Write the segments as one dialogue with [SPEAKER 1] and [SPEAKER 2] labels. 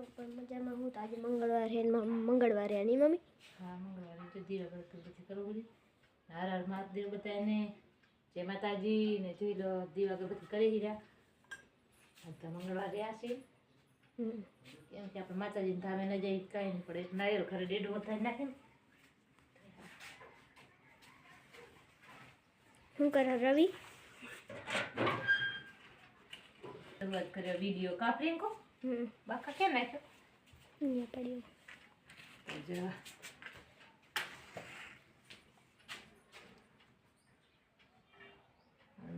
[SPEAKER 1] તો પણ મજામાં હું તો આજે મંગળવાર હે મંગળવારે આની મમ્મી.
[SPEAKER 2] હા મંગળવારે તો દીવા કરતું પછી કરવું બધી હાર હાર મહાદેવ બધાને. જય માતાજી ને જોઈ લો દીવા અગરબત્તી કરી રહ્યા આજ તો મંગળવારે આ છે. કેમ કે આપણે માતાજીને ધામે ન જઈ કાંઈ નહીં પડે. એક ખરે ડેડો વધારી નાખે ને.
[SPEAKER 1] શું કરે રવિ?
[SPEAKER 2] શરૂઆત કર્યો વીડિયો કાપરી કો.
[SPEAKER 1] હમ
[SPEAKER 2] બાકા કેમ નાખ્યો?
[SPEAKER 1] અહીંયા પડ્યો.
[SPEAKER 2] જા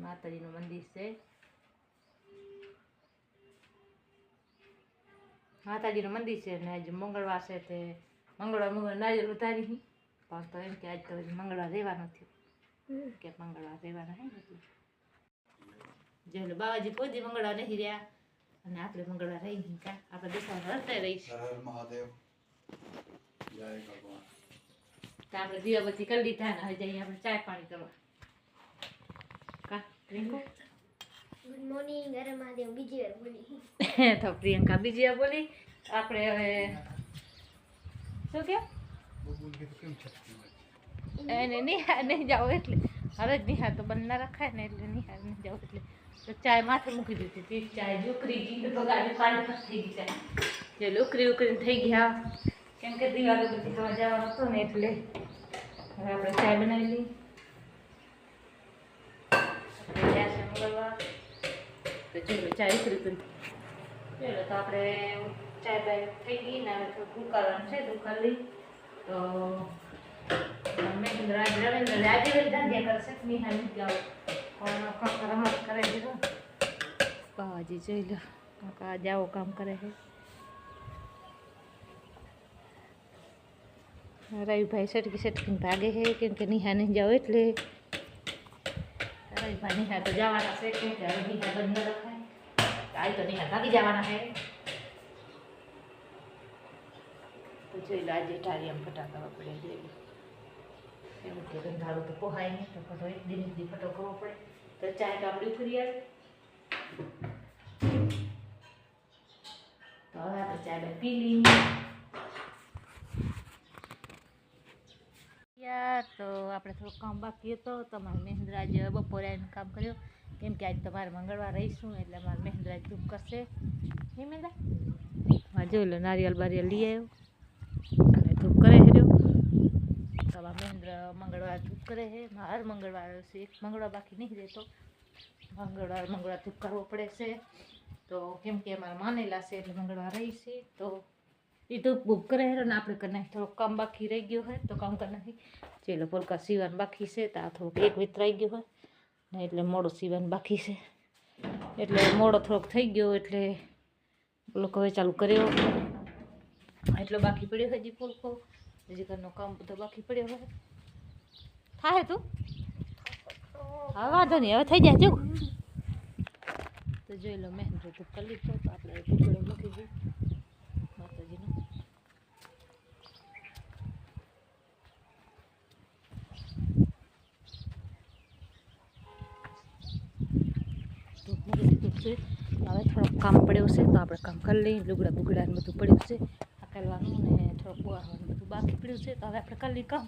[SPEAKER 2] માતાજીનું મંદિર છે. માતાજીનું મંદિર છે ને આજે મંગળવાર છે તે મંગળવાર મંગળ નાજર ઉતારી પણ તો એમ કે આજ તો મંગળવાર રહેવાનું થયું. કે મંગળવાર રહેવાના હે ને એટલે. બાબાજી કોઈ મંગળવાર નહીં રહ્યા. અને આપણે મંગળવાર રહી નહીં કા આપણે દિશા હરતા રહીશું.
[SPEAKER 3] હર હર મહાદેવ. જય ભગવાન.
[SPEAKER 2] તો આપણે દીવાબત્તી કરી લીધા ને હજી આપણે ચાય પાણી કરવા. કા રિંકુ
[SPEAKER 1] ગુડ મોર્નિંગ અરે મહાદેવ. બીજી વાર બોલી.
[SPEAKER 2] તો પ્રિયંકા બીજી વાર બોલી. આપણે હવે શું કે
[SPEAKER 3] બબુલ કે તો કેમ છે
[SPEAKER 2] એને નિહાર નહીં જાવ એટલે. હવે જ નિહાર તો બંધ ના રખાય ને એટલે નિહાર નહીં જાવ એટલે. તો ચાય માથે મૂકી દીધી હતી. ચાય ઉકરી ગઈ તો ગાડી પાણી થઈ ગઈ ચાય. જે ઉકરી ઉકરીને થઈ ગયા. કેમ કે દિવાળી બધી થવા જવાનું હતું ને એટલે હવે આપણે ચાય બનાવી લઈ આપણે ગયા તો ચલો ચાય ઉકરી કરી ચલો તો આપણે ચાય બાય થઈ ગઈ ને હવે થોડું ઉકાળવાનું છે, તો ઉકાળી તો મહેન્દ્ર રાજ રવિન્દ્ર આજે ધાંધિયા કરશે નિહાલ નથી બાવાજી જોઈ લો કાકા જાઓ કામ કરે છે રવિભાઈ સટકી સટકીને ભાગે છે કેમ કે નિહા નહીં જાઓ એટલે રવિભાઈ નિહા તો જવાના છે કેમ કે હવે નિહા બંધ ન રખાય આજ તો નિહા ભાગી જવાના છે તો જોઈ લો આજે ટાળીયામ ફટાકવા પડે જોઈ લો એવું કે રંધારું તો પોહાય નહીં તો ફટો એક દિન દી ફટો કરવો પડે તો ચાય તો આપણી ફરી આવે તો હવે આપણે ચાય બાય પી તો આપણે થોડું કામ બાકી હતો. તમારે મહેન્દ્ર આજે બપોરે આવીને કામ કર્યો. કેમ કે આજ તમારે મંગળવાર રહીશું, એટલે મારે મહેન્દ્રાજ ધૂપ કરશે. નહીં મહેન્દ્રા? હા, જોઈ લો, નારિયેલ બારિયેલ લઈ આવ્યો. અને ધૂપ કરે હર્યો તમારા મહેન્દ્ર મંગળવાર ધૂપ કરે છે. હર મંગળવાર છે એક મંગળવાર બાકી નહીં રહેતો. મંગળવાર મંગળવાર ધૂપ કરવો પડે છે તો કેમ કે અમારા માનેલા છે એટલે મંગળવાર રહી છે તો એ ધૂપ બૂપ કરે છે ને આપણે કરી નાખી થોડુંક કામ બાકી રહી ગયું હોય તો કામ કરી નાખી ચેલો પોલકા સીવાનું બાકી છે તો આ થોડુંક એક વિતરાઈ ગયું હોય ને એટલે મોડો સીવાનું બાકી છે એટલે મોડો થોડોક થઈ ગયો એટલે લોકો હવે ચાલુ કર્યો એટલો બાકી પડ્યો છે હજી પોલકો હજી ઘરનો કામ બધો બાકી પડ્યો હોય થાય તું હા વાંધો નહીં હવે થઈ જાય જો તો જોઈ લો મેં તો કરી લીધો તો આપણે ટુકડો મૂકી દઈએ માતાજીનો ધૂપ મૂકી દીધું છે હવે થોડોક કામ પડ્યું છે તો આપણે કામ કરી લઈએ લુગડા બુગડા ને બધું પડ્યું છે હકાલવાનું ને થોડુંક બોવાનું બધું બાકી પડ્યું છે તો હવે આપણે કરી લઈએ કામ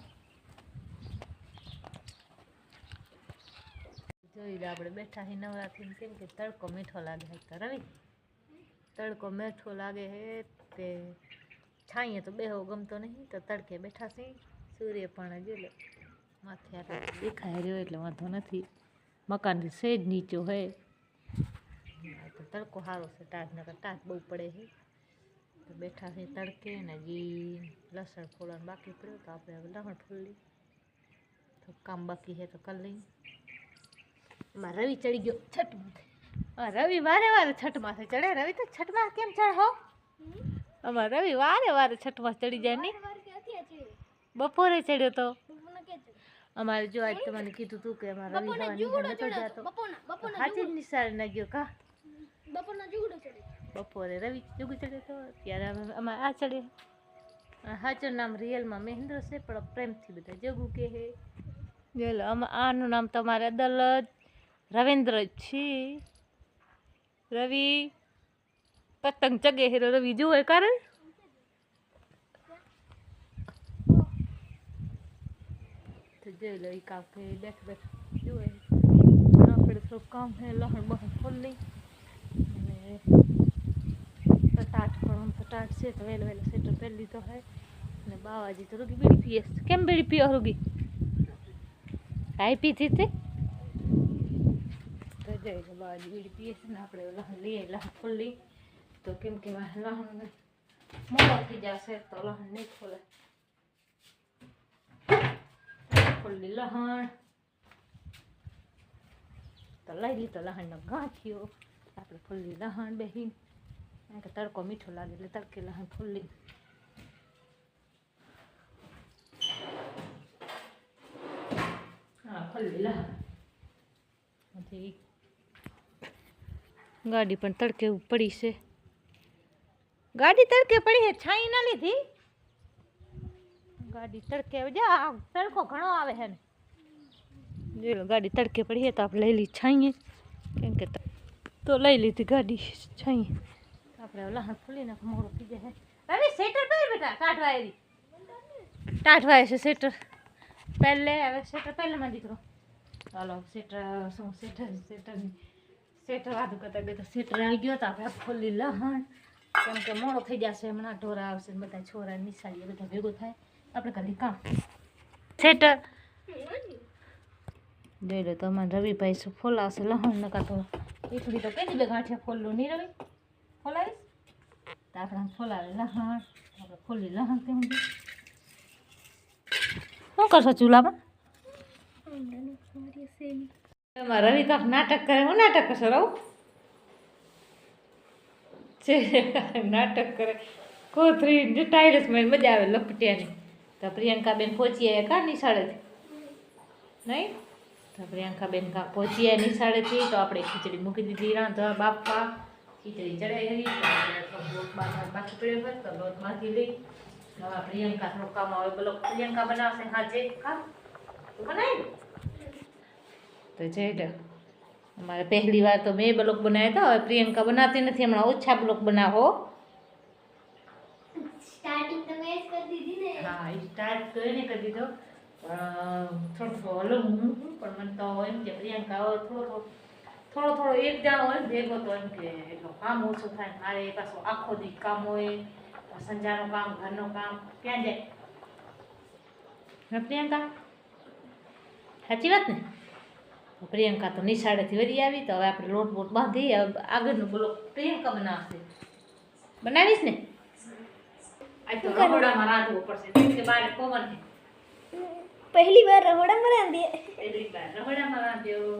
[SPEAKER 2] જોઈ લે આપણે બેઠા છીએ નવરાત્રિને કેમ કે તડકો મીઠો લાગે છે તો રવિ તડકો મીઠો લાગે છે તે છાંયે તો બેહો ગમતો નહીં તો તડકે બેઠા છીએ સૂર્ય પણ જોઈ લે માથે આટલો દેખાય રહ્યો એટલે વાંધો નથી મકાનથી સેજ નીચો હે તો તડકો સારો છે ટાટ નકર ટાટ બહુ પડે છે તો બેઠા છે તડકે ને હજી લસણ ફોલવાનું બાકી પડ્યું તો આપણે હવે લસણ ફોલી તો કામ બાકી છે તો કરી લઈએ એમાં રવિ ચડી ગયો છઠ માથે રવિ વારે વારે છઠ માથે ચડે. રવિ તો છઠમાં કેમ ચડ હો? આમાં રવિ વારે વારે છઠમાં ચડી જાય નહીં બપોરે ચડ્યો તો. અમારે જો આજ તમને કીધું તું કે અમારે રવિ હવા નિહાળ નતો જાતો. હાચી જ નિસાર ના ગયો કા? બપોરે રવિ જુગુ ચડ્યો તો ત્યારે અમે અમારે આ ચડે. હાચર નામ રિયલમાં મહેન્દ્ર છે પણ પ્રેમથી બધા જગુ કે હે જો આનું નામ તમારે रविंद्र, छी। रवि, पतंग चगे हेरो रवि, जो है कर। तो जो बैठ बैठ है। हाँ, तो काम है, लहन बहन से तो वेल से तो पहली तो है। ने बाबा जी तो रुगी पियो रुगी पी थी थे? હતી તો લો બાવાજી પીએ ને આપણે લઈએ, લહણ ખોલી તો કેમ કે લહણ મોડો થઈ જશે તો લહણ નહીં ખોલે ખોલી લહણ. તો લઈ લીધો લહણનો ગાંઠિયો. આપણે ખોલી લહણ બેહી કે તડકો મીઠો લાગે એટલે તડકે લહણ ખોલી હા ખોલી લહણ. પછી ગાડી પણ તડકે પડી છે ગાડી તડકે પડી છે છાઈ ના લીધી ગાડી તડકે જા તડકો ઘણો આવે છે ને જોઈ લો ગાડી તડકે પડી છે તો આપણે લઈ લીધી છાઈએ કેમ કે ત- તો લઈ લીધી ગાડી છાઈએ આપણે હવે લહણ ફૂલી નાખ મોડું થઈ જાય રવિ સેટર પહેર બેટા કાઢવા એવી કાઢવા છે સેટર પહેલે હવે સેટર પહેલે માં દીકરો ચાલો સેટર શું સેટર સેટર સેટર વાતું કરતા બે તો સેટર આવી ગયો તો આપણે ખોલી લહણ કેમ કે મોડો થઈ જશે હમણાં ઢોરા આવશે ને બધા છોરા નિશાળીએ બધા ભેગું થાય આપણે કરી કામ સેટર જોઈ લો તો અમારે રવિભાઈ શું ફોલાવશે લહણ નકા તો એટલી તો કઈ બે ગાંઠિયા ફોલલું નહીં રવિ ફોલાવીશ તો આપણે ફોલાવે લહણ આપણે ફોલી લહણ કેમ શું કરશો ચૂલામાં એમાં રવિ કાંક નાટક કરે હું નાટક કરશો રહું છે નાટક કરે કોથરી જે ટાઈલ્સ માં મજા આવે લપટિયાની તો પ્રિયંકાબેન પહોંચી આવ્યા કા નિશાળેથી નહીં તો પ્રિયંકાબેન કાં પહોંચી આવ્યા નિશાળેથી તો આપણે ખીચડી મૂકી દીધી રાંધવા બાફવા ખીચડી ચડાવી હતી તો આપણે થોડો લોટ બાંધવા બાકી પડ્યો હોય તો લોટ બાંધી લઈ હવે પ્રિયંકા થોડું કામ આવે બોલો પ્રિયંકા બનાવશે હાજે કામ તો બનાવી ને? તો ડ અમારે પહેલી વાર તો મેં બ્લોક બનાવ્યા હતા હવે પ્રિયંકા બનાવતી નથી હમણાં ઓછા બ્લોક બનાવો. હા એ સ્ટાર્ટ એને કરી દીધો. પણ થોડું થોડું હું પણ મને તો એમ કે પ્રિયંકા હોય થોડો થોડો થોડો થોડો એક જાણો હોય ભેગો તો એમ કે એટલું કામ ઓછું થાય. મારે પાછું આખો દી કામ હોય સંજાનું કામ ઘરનું કામ ક્યાં જાય? પ્રિયંકા? સાચી વાત ને? પ્રિયંકા તો નિશાળેથી વળી આવી તો હવે આપણે લોટ બોટ બાંધી હવે આગળનું બોલો પ્રિયંકા બનાવશે બનાવીશ ને આજ તો રહોડામાં રાંધવું પડશે કેમ કે બારે પવન છે
[SPEAKER 1] પહેલી વાર રહોડામાં રાંધીએ
[SPEAKER 2] પહેલી વાર રહોડામાં રાંધ્યો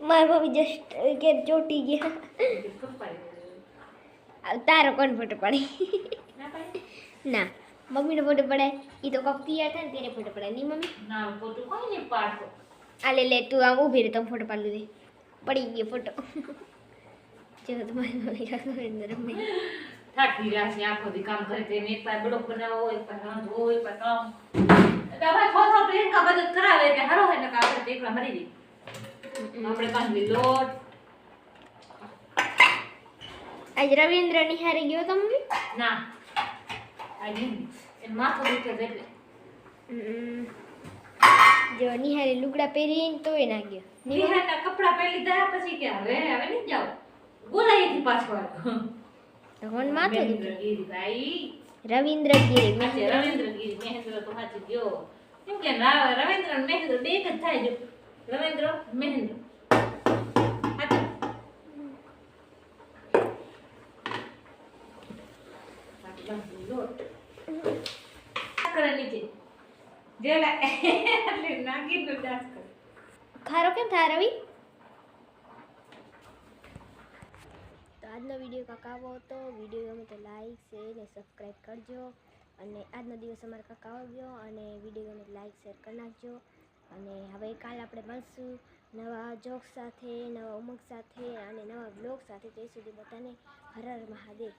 [SPEAKER 1] મારા મમ્મી જસ્ટ કે ચોટી ગયા
[SPEAKER 2] બીજું કપાઈ
[SPEAKER 1] આ તારો કોણ ફોટો પાડી
[SPEAKER 2] ના પાડી?
[SPEAKER 1] ના મમ્મીનો ફોટો પડાય. એ તો કોક તૈયાર થાય ને ત્યારે ફોટો પડાય. નહીં મમ્મી.
[SPEAKER 2] ના ફોટો કોઈ નહીં પાડતો.
[SPEAKER 1] આ લે લે તું આમ ઊભી રહે તો ફોટો પાડી દે પડી ગયો ફોટો. જો તમારી મમ્મી રસોઈ રમે
[SPEAKER 2] થાકી રહ્યા છે આખો દી કામ કરે તેને એક પાય બ્લોક બનાવો હોય એક રાંધવો હોય એક પાસે કામ. હવે થોડો પ્રિયંકા મદદ કરાવે એટલે હારો હે ને કે આપણે એકલા મરી જઈએ. આપણે બાંધવી લોટ.
[SPEAKER 1] આજ રવિન્દ્ર નિહારી ગયો તો
[SPEAKER 2] ના. આ જિંદગી એને માથું દુખે છે એટલે.
[SPEAKER 1] જો નિહારી લુગડા પહેરીને તોય ના ગયો. નહીં
[SPEAKER 2] કપડા પહેરી લીધા પછી કે હવે હવે નહીં જાવ. બોલાયેથી પાછો આવ્યો
[SPEAKER 1] તો મને માથું દુખે.
[SPEAKER 2] મહેન્દ્ર
[SPEAKER 1] રવિન્દ્ર ગીરી
[SPEAKER 2] રવિન્દ્ર ગીરી મહેન્દ્ર તો હાચી ગયો. કેમ કે રવિન્દ્ર મહેન્દ્ર બે જ થાય જો. રવિન્દ્ર મહેન્દ્ર સાચું? આટલા
[SPEAKER 1] તો આજનો વીડિયો કાકાવો હતો. વીડિયો ગમે તો લાઈક શેર ને સબસ્ક્રાઈબ કરજો. અને આજનો દિવસ અમારે કાંક આવ્યો અને વીડિયો ગમે લાઈક શેર કરી નાખજો. અને હવે કાલે આપણે મળશું નવા જોક સાથે, નવા ઉમંગ સાથે અને નવા બ્લોગ સાથે. તે સુધી બધાને હર હર મહાદેવ.